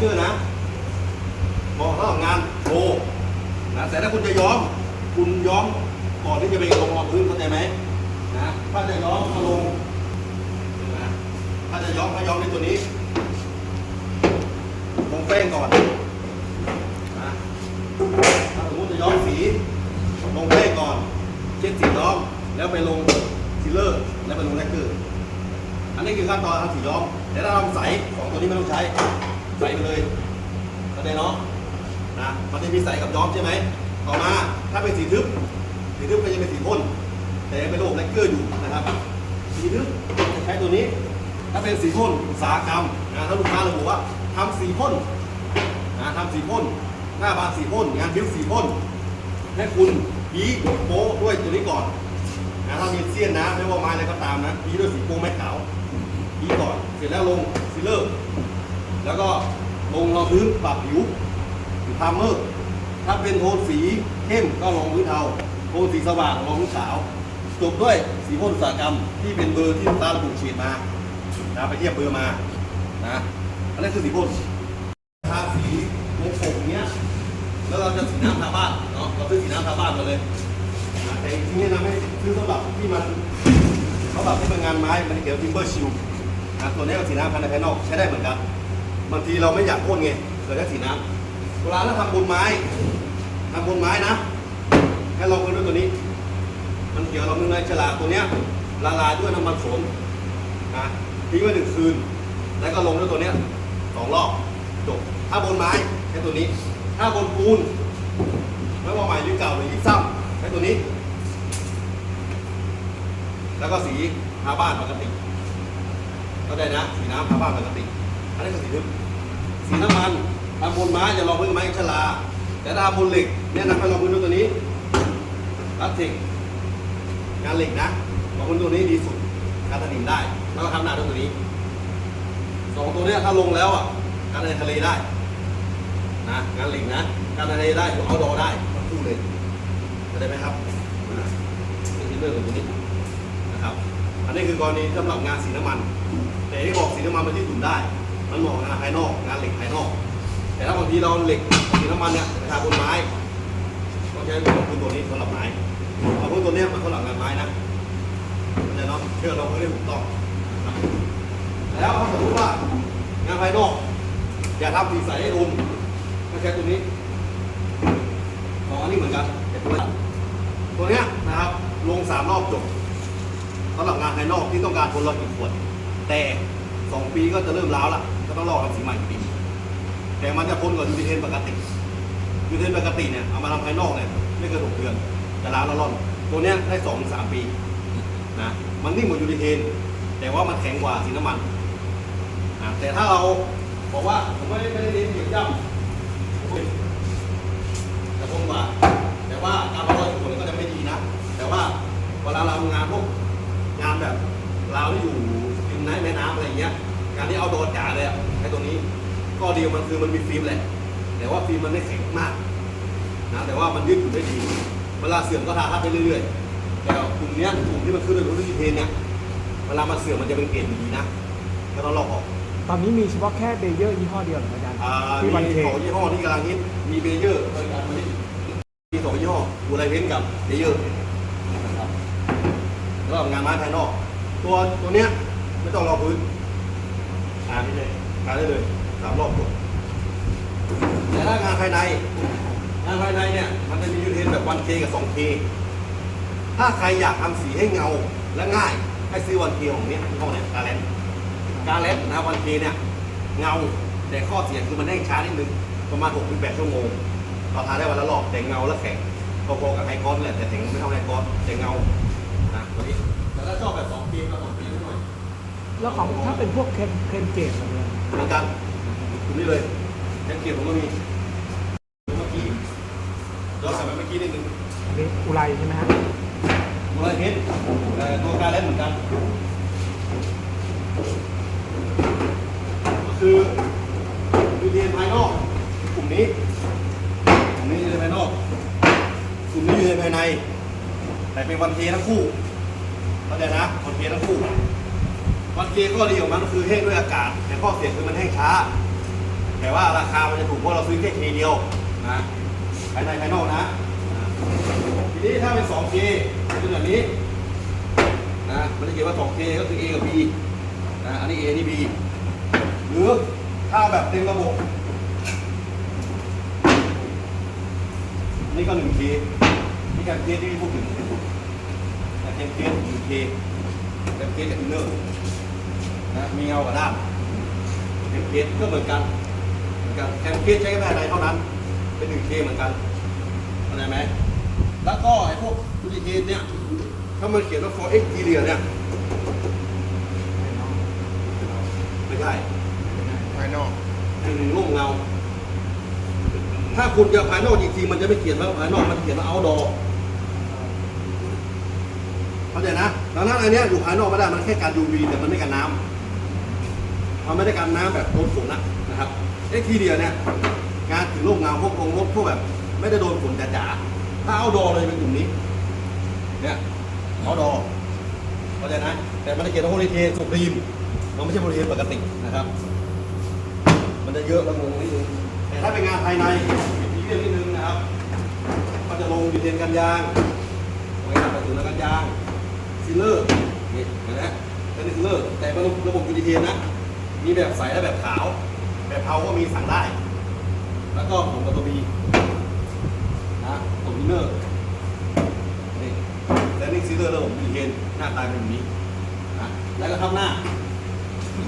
เกอนะเหมาะสำหรับงานโชว์นะแต่ถ้าคุณจะย้อม คุณย้อมก่อนที่จะไปลงรองพื้นเข้าใจไหมนะถ้าจะย้อมก็ลงนะถ้าจะย้อมก็ย้อมในตัวนี้ลงแป้งก่อนนะถ้าสมมติจะย้อมสีลงแป้งก่อน เช็ดสีย้อมแล้วไปลงซีเลอร์ แล้วไปลงแลกเกอร์อันนี้คือขั้นตอนทำสีย้อมแต่ถ้าเราใสสองตัวนี้ไม่ต้องใช้ ใสไปเลยเข้าใจเนาะนะมันจะมีใสกับย้อมใช่ไหมต่อมาถ้าเป็นสีทึบสีทึบก็จะเป็นสีพ่นแต่ยังเป็นระบบแลกเกอร์อยู่นะครับ สีทึบจะใช้ตัวนี้ ถ้าเป็นสีพ่นอุตสาหกรรมนะถ้าลูกค้าระบุว่าทำสีพ่นนะทำสีพ่นหน้าบานสีพ่นงานบิ้วสีพ่นให้คุณบีโป๊ด้วยตัวนี้ก่อนนะถ้ามีเสี้ยนนะไม่ว่าไม้อะไรก็ตามนะบีด้วยสีโป๊ไม้ขาวบีก่อนเสร็จแล้วลงฟิลเลอร์ แล้วก็ลงรองพื้นปรับผิวหรือพามเมอร์ ถ้าเป็นโทนสีเข้มก็ลงพื้นเทา โทนสีสว่างลงพื้นขาว จบด้วยสีพ่นสากรรมที่เป็นเบอร์ที่ลูกค้าระบุฉีดมานะไปเทียบเบอร์มานะอันนั้คือสีพ่นทาสีวงกลมเนี้ยแล้วเราจะสีน้ำทาบ้านเนาะเราซื้อสีน้ำทาบ้านมาเลยนะแต่จริงๆแนะนำให้ซื้อสำหรับที่มันสำหรับที่เป็นงานไม้มันเกี่ยวทิมเบอร์ชิลนะตัวนี้ก็สีน้ำภายในภายนอกใช้ได้เหมือนกัน บางทีเราไม่อยากพ่นไงเราใช้สีน้ำเวลาเราทำบนไม้ทำบนไม้นะให้ลองกันด้วยตัวนี้ มันเกี่ยวเราเนื้อในฉลากตัวเนี้ยละลายด้วยน้ำมันโสมนะทิ้งไว้หนึ่งคืน แล้วก็ลงด้วยตัวเนี้ยสองรอบจบถ้าบนไม้ใช้ตัวนี้ ถ้าบนปูนไม่ว่าใหม่หรือเก่าหรือยิบซ้ำใช้ตัวนี้ แล้วก็สีทาบ้านปกติเข้าใจนะ สีน้ำทาบ้านปกติ อันนี้คือสีทึบสีน้ำมันทำบนไม้จะลองพื้นไม้ชลา แต่ถ้าทำบนเหล็กเนี่ยนะให้ลองพื้นตัวนี้พลาสติกงานเหล็กนะบางคนตัวนี้ดีสุดการถนิมได้แล้วก็ทำหน้าด้วยตัวนี้สองตัวเนี้ยถ้าลงแล้วอะการในทะเลได้นะงานเหล็กนะการในทะเลได้อยู่เอาดอได้ทั้งคู่เลยเข้าใจไหมครับเป็นเลือกของตัวนี้นะครับอันนี้คือกรณีสำหรับงานสีน้ำมัน แต่ที่บอกสีน้ำมันมันที่ตุ่นได้ มันเหมาะงานภายนอกงานเหล็กภายนอก แต่ถ้าบางทีเราเหล็กสีน้ำมันเนี่ยไปทาบนไม้ต้องใช้ของคุณตัวนี้สำหรับไม้เอาพวกตัวเนี้ยมันสำหรับงานไม้นะเข้าใจเนาะเชื่อเราเพื่ได้ถูกต้องแล้วถ้าสมมติว่างานภายนอกอย่าทำสีใสให้รุนก็ใช้ตัวนี้ของอันนี้เหมือนกันแต่ตัวนี้ตัวเนี้ยนะครับลงสามรอบจบสำหรับงานภายนอกที่ต้องการทนร้อนอีกขวดแต่สองปีก็จะเริ่มล้าวละ ก็ต้องรอทำสีใหม่อีกปีแต่มันจะทนกว่ายูทีเทนปกติยูทีเทนปกติเนี่ยเอามาทำภายนอกเนี่ยไม่เกินหกเดือนจะล้าวแล้วร่อนตัวเนี้ยได้สองสามปีนะมันนิ่งกว่ายูทีเทน แต่ว่ามันแข็งกว่าสีน้ำมันนะแต่ถ้าเราบอกว่าผมไม่ได้ไม่ได้เน้นเหยียบย่ำจะทนกว่าแต่ว่าการ การที่เอาโดนจ๋าเลยอะไอ้ตัวนี้ก็ดีมันคือมันมีฟิล์มแหละ แต่ว่าฟิล์มมันไม่แข็งมากนะแต่ว่ามันยืดหยุ่นได้ดี เวลาเสื่อมก็ทาทับไปเรื่อยๆแต่กลุ่มเนี้ยกลุ่มที่มันขึ้นด้วยรุ่นที่เทนเนี่ยเวลามันเสื่อมมันจะเป็นเกรดดีนะก็ต้องลอกออกตอนนี้มีเฉพาะแค่เบเยอร์ยี่ห้อเดียวเหรออาจารย์อ่าที่วันมีเคสองยี่ห้อที่กำลังฮิตมีเบเยอร์บริการมาที่มีสองยี่ห้อบูไลเพนกับเบเยอร์นะครับแล้วก็งานไม้ภายนอก ตัวตัวเนี้ยไม่ต้องรอพื้น อ่านได้เลยอ่านได้เลยสามรอบจบแต่ถ้างานภายใน งานภายในเนี่ย มันจะมียูเทนแบบ 1K กับ 2K ถ้าใครอยากทำสีให้เงาและง่ายให้ซื้อ 1K ของเนี้ยยี่ห้อเนี้ยกาแลนกาแลนนะ 1K เนี่ย เงาแต่ข้อเสียคือมันแห้งช้านิดนึงประมาณ6ถึง8ชั่วโมงเราทาได้วันละรอบแต่เงาและแข็งพอๆกับไฮคอสแหละแต่แข็งไม่เท่าไฮคอสแต่เงานะตัวนี้แต่ถ้าชอบแบบ2 k ก็2 k หน่อย แล้วของถ้าเป็นพวกเคมเคมเกตอะไรเนี่ยหมือนกันคุณนี่เลยแจ็คเก็ตผมก็มีเมื่อกี้ย้อนกลับไปเมื่อกี้นิดนึงอันนี้อุไรใช่ไหมฮะตัวเฮดแต่ตัวการเล่นเหมือนกัน ก็คือยูเทียนภายนอกกลุ่มนี้กลุ่มนี้ยูเทียนภายนอกกลุ่มนี้ยูเทียนภายใน แต่เป็นวันเททั้งคู่เข้าใจนะวันเททั้งคู่ วันเทข้อดีของมันก็คือแห้งด้วยอากาศ แต่ข้อเสียคือมันแห้งช้า แต่ว่าราคามันจะถูกเพราะเราซื้อแค่เคเดียวนะภายในภายนอกนะทีนี้ถ้าเป็น 2K เป็นแบบนี้นะมันจะเขียนว่า 2K ก็คือ A กับ B นะอันนี้ A นี่ B หรือถ้าแบบเต็มระบบนี่ก็ 1K นี่การเคสที่พี่พูดถึงแต่เทมเคส 1K เทมเคสกับอินเนอร์ นะมีเงากับด้านเทมเคสก็เหมือนกันเหมือนกันเทมเคสใช้แค่ภายในเท่านั้น เป็น 1K เหมือนกันเข้าใจไหมแล้วก็ไอ้พวกดูดิเทนเนี่ยถ้ามันเขียนว่า for exterior เนี่ยไม่ใช่ภายนอกคือร่มเงา ถ้าคุณจะภายนอกจริงๆมันจะไม่เขียนว่าภายนอกมันเขียนว่า outdoor เข้าใจนะดังนั้นอันเนี้ยอยู่ภายนอกไม่ได้ มันแค่การ UV แต่มันไม่กันน้ำ มันไม่ได้กันน้ำแบบโดนฝนนะนะครับเอ็กทีเดียเนี่ยงานถึงร่มเงาพวกองรถพวกแบบ ไม่ได้โดนฝนจ๋าๆถ้า outdoor เลยเป็นกลุ่มนี้ เนี่ย outdoor เข้าใจนะแต่มันจะเขียนว่าโพลีเทนสุพรีมมันไม่ใช่โพลีเทนปกตินะครับ มันจะเยอะแล้วงงนิดนึงแต่ถ้าเป็นงานภายในมีเรื่องนิดนึงนะครับมันจะลงดีเทนกันยางไว้ทำประตูแล้วกันยางซิลเลอร์นี่เห็นไหมเป็นซิลเลอร์แต่ระบบระบบดีเทนนะ มีแบบใสและแบบขาว แบบเทาก็มีสั่งได้ แล้วก็ผมกับตัวบีนะผมอิเนอร์นี่แต่นี่ซิลเลอร์ระบบดีเทนหน้าตาเป็นแบบนี้นะแล้วก็ทับหน้า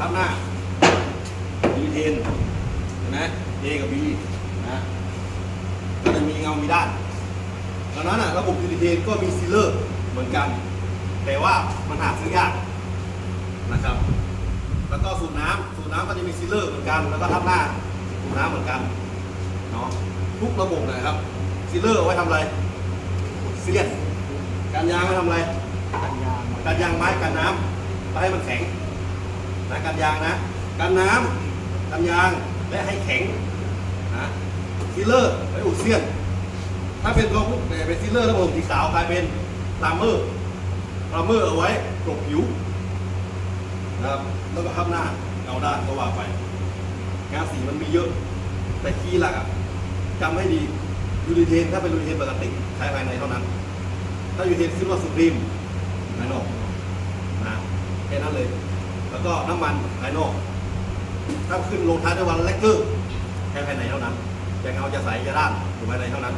ทับหน้าดีเทนเห็นไหม A กับ B นะก็จะมีเงามีด้านดังนั้นอะระบบดีเทนก็มีซีเลอร์เหมือนกัน แต่ว่ามันหาซื้อยากนะครับ แล้วก็สูบน้ำสูบน้ำก็จะมีซีลเลอร์เหมือนกัน แล้วก็ทับหน้าสูบน้ำเหมือนกันเนาะทุกระบบเลยครับซีลเลอร์เอาไว้ทำอะไรซีเรียสการยางไว้ทำอะไรกันยางกันยางไม้กันน้ำไม่ให้มันแข็งนะกันยางนะกันน้ำกันยางและให้แข็งนะซีลเลอร์ไว้อุดเสี้ยนถ้าเป็นตัวพวกเนี่ยเป็นซีลเลอร์แล้วผมสีขาวกลายเป็นลามเมอร์ลามเมอร์เอาไว้กลบผิว นะครับแล้วก็ทับหน้าเอาด้านก็ว่าไป งานสีมันมีเยอะ แต่คีย์หลักอะจำให้ดียูริเทนถ้าเป็นยูริเทนปกติใช้ภายในเท่านั้น ถ้ายูริเทนซิลว่าสุพรีมภายนอกนะแค่นั้นเลย แล้วก็น้ำมันภายนอกถ้าขึ้นลงท้ายด้วยวันแลกเกอร์แค่ภายในเท่านั้นจะเงาจะใสจะด้านอยู่ภายในเท่านั้น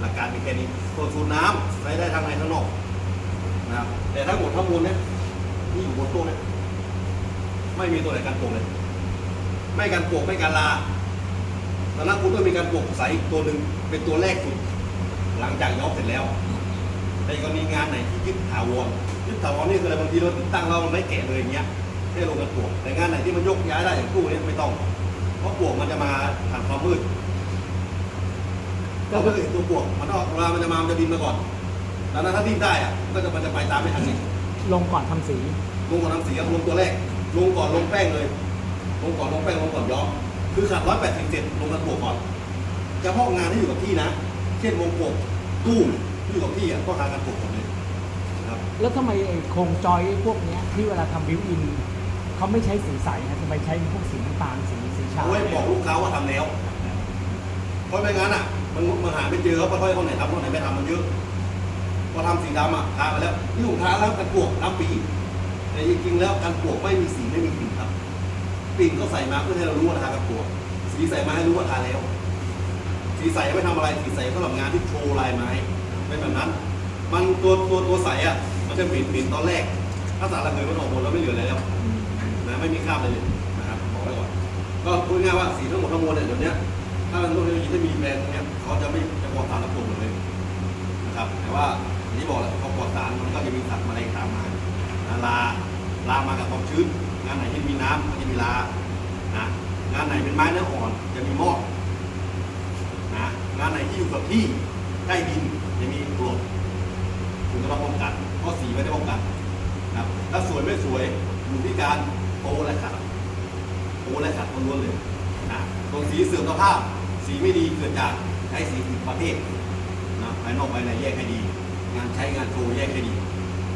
หลักการมีแค่นี้ส่วนสูบน้ำใช้ได้ทั้งในทั้งนอกนะครับแต่ทั้งหมดทั้งมวลเนี่ยที่อยู่บนโต๊ะเนี่ย ไม่มีตัวไหนกันโปกเลย ไม่กันโปกไม่กันลาดังนั้นคุณต้องมีการโปกใสอีกตัวหนึ่งเป็นตัวแรกสุด หลังจากย้อมเสร็จแล้ว ในกรณีงานไหนที่ยึดถาวรยึดถาวรนี่คืออะไรบางทีเราติดตั้งเราไม่แกะเลยอย่างเงี้ยให้ลงกันปลวกแต่งานไหนที่มันยกย้ายได้อย่างตู้นี้ไม่ต้อง เพราะปลวกมันจะมาผ่านความมืดก็คือตัวปลวกมันออกเวลามันจะมามันจะบินมาก่อนดังนั้นถ้าดิ้นได้อะก็จะมันจะไปตามไม่ทันนี่ลงก่อนทำสีลงก่อนทำสีกับลงตัวแรก ลงก่อนลงแป้งเลย ลงก่อนลงแป้งลงก่อนย้อมคือขัดร้อยแปดสิบเจ็ดลงกันปลวกก่อนเฉพาะงานที่อยู่กับที่นะ เช่นวงปลวกตู้ที่อยู่กับที่อะต้องทากันปลวกหมดเลยนะครับแล้วทำไมไอ้โครงจอยไอ้พวกเนี้ยที่เวลาทำบิวอินเขาไม่ใช้สีใสนะทำไมใช้พวกสีน้ำตาลสีสีชาเอาไว้บอกลูกค้าว่าทำแล้ว เพราะไม่งั้นอะ มันมันหาไม่เจอเขาเพราะคนไหนทำคนไหนไม่ทำมันเยอะพอทำสีดำอะทาไปแล้วนี่ผมทาแล้วกันปลวกทำปี แต่จริงๆแล้วกันปลวกไม่มีสีไม่มีกลิ่นครับกลิ่นก็ใส่มาเพื่อให้เรารู้ว่าทากันปลวก สีใส่มาให้รู้ว่าทาแล้ว สีใสไม่ทำอะไรสีใสสำหรับงานที่โชว์ลายไม้เป็นแบบนั้น มันตัวตัวตัวใสอะ มันจะหม็นหม็นตอนแรก ถ้าสารระเหยมันออกหมดแล้วไม่เหลืออะไรแล้วนะไม่มีคราบอะไรเลยนะครับบอกไว้ก่อนก็พูดง่ายว่าสีทั้งหมดทั้งมวลเนี่ยเดี๋ยวนี้ถ้าเป็นพวกเทคโนโลยีที่มีแบรนด์เนี้ยเขาจะไม่จะปลอดสารละตัวหมดเลยนะครับ แต่ว่าอย่างที่บอกแหละพอปลอดสารมันก็จะมีสัตว์แมลงตามมาลา ลามากับความชื้น งานไหนที่มีน้ำก็จะมีลานะงานไหนเป็นไม้เนื้ออ่อนจะมีมอกนะงานไหนที่อยู่กับที่ใกล้ดินจะมีกรดคุณก็ต้องป้องกันเพราะสีไม่ได้ป้องกันนะครับถ้าสวยไม่สวยอยู่ที่การโปรและขัดโปรและขัดล้วนเลยนะตรงสีเสื่อมสภาพ สีไม่ดีเกิดจากใช้สีผิดประเภทนะภายนอกภายในแยกให้ดี งานใช้งานโชว์แยกให้ดี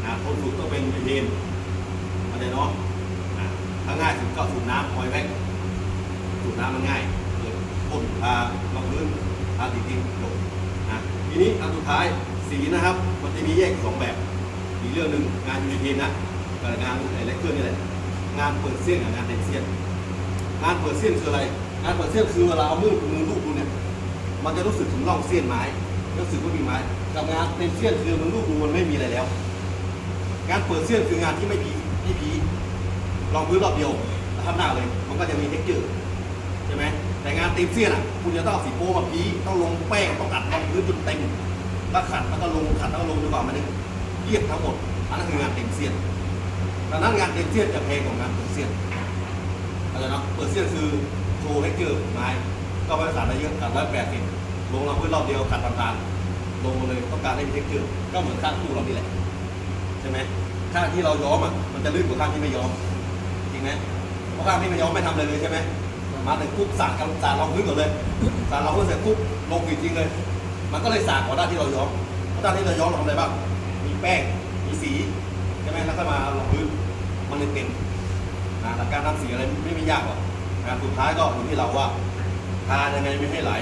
นะคนสูบต้องเป็นยูเทน อะไรเนาะถ้าง่ายสุดก็สูบน้ำออยแว็กสูดูดน้ำมันง่ายเกิดพ่นทาลงพื้นทาติดดินจบนะทีนี้อันสุดท้ายสีนะครับ มันจะมีแยกสองแบบ อีกเรื่องหนึ่งงานยูนิทีนนะกับงานไอเล็กเครื่องนี่แหละงานเปิดเส้นกับงานเต็มเส้นงานเปิดเส้นคืออะไร งานเปิดเส้นคือเวลาเอามือมือลูบดูเนี่ยมันจะรู้สึกถึงร่องเส้นไม้รู้สึกว่ามีไม้กับงานเต็มเส้นคือมันลูบดูมันไม่มีอะไรแล้ว งานเปิดเส้นคืองานที่ไม่พี พีลองพื้นรอบเดียวแล้วทำหน้าเลย มันก็จะมีเทคเจอร์ใช่ไหมแต่งานเต็มเสี้ยนอะ คุณจะต้องเอาสีโป้มาพีต้องลงแป้งต้องอัดรองพื้นจนเต็มแล้วขัดแล้วก็ลงขัดแล้วก็ลงจนกว่ามันจะเรียบทั้งหมดอันนั้นคืองานเต็มเสี้ยนดังนั้นงานเต็มเสี้ยนจะแพงกว่างานเปิดเสี้ยนอะไรนะเปิดเสี้ยนคือโชว์เทคเจอร์ไม้ก็ไม่ขัดอะไรเยอะขัดร้อยแปดสิบลงรองพื้นรอบเดียวขัดต่างๆลงมาเลยต้องการให้มีเทคเจอร์ก็เหมือนข้างตู้เรานี่แหละใช่ไหม ข้างที่เราย้อมอะมันจะลื่นกว่าข้างที่ไม่ย้อม จริงไหมเพราะข้างที่ไม่ย้อมไม่ทำอะไรเลยใช่ไหมมาถึงปุ๊บสาดกับสาดรองพื้นก่อนเลยสาดรองพื้นเสร็จปุ๊บลงผิดจริงเลย มันก็เลยสาดกว่าด้านที่เราย้อมเพราะด้านที่เราย้อมเราทำอะไรบ้างมีแป้งมีสีใช่ไหมแล้วก็มารองพื้นมันเลยเต็มนะหลักการทำสีอะไรไม่ไม่ยากหรอกนะสุดท้ายก็อยู่ที่เราว่าทายังไงไม่ให้ไหล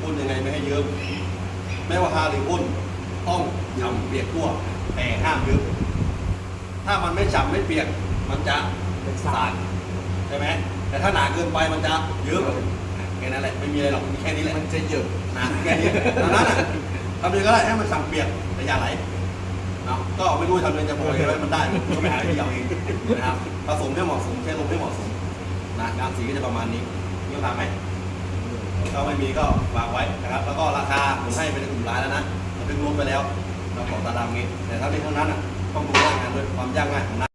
พ่นยังไงไม่ให้เยิ้มไม่ว่าทาหรือพ่นต้องฉ่ำเปียกทั่วแต่ห้ามเยิ้ม ถ้ามันไม่ฉ่ำไม่เปียกมันจะเป็นสาสารดใช่ไหมแต่ถ้าหนาเกินไปมันจะเยอะแค่นั้นแหละไม่มีอะไรหรอกมีแค่นี้แหละมันจะเยอะนะแค่นี้ดังนั้นอะทำยังไงก็ได้ให้มันฉ่ำเปียกแต่อย่าไหลเนาะก็ไม่รู้ทำยังไงจะบอกยังไงให้มันได้ก็ไปหาวิธีเอาเองนะครับผสมให้เหมาะสมใช้ลมให้เหมาะสมนะงานสีก็จะประมาณนี้นี่ต้องทำไหมถ้าไม่มีก็ฝากไว้นะครับ แล้วก็ราคาผมให้ไปในกลุ่มไลน์แล้วนะมันเป็นรวมไปแล้วเราบอกตาดำงี้แต่ถ้าเป็นเท่านั้นอะ ต้องดูว่างานด้วยความยากง่ายของงาน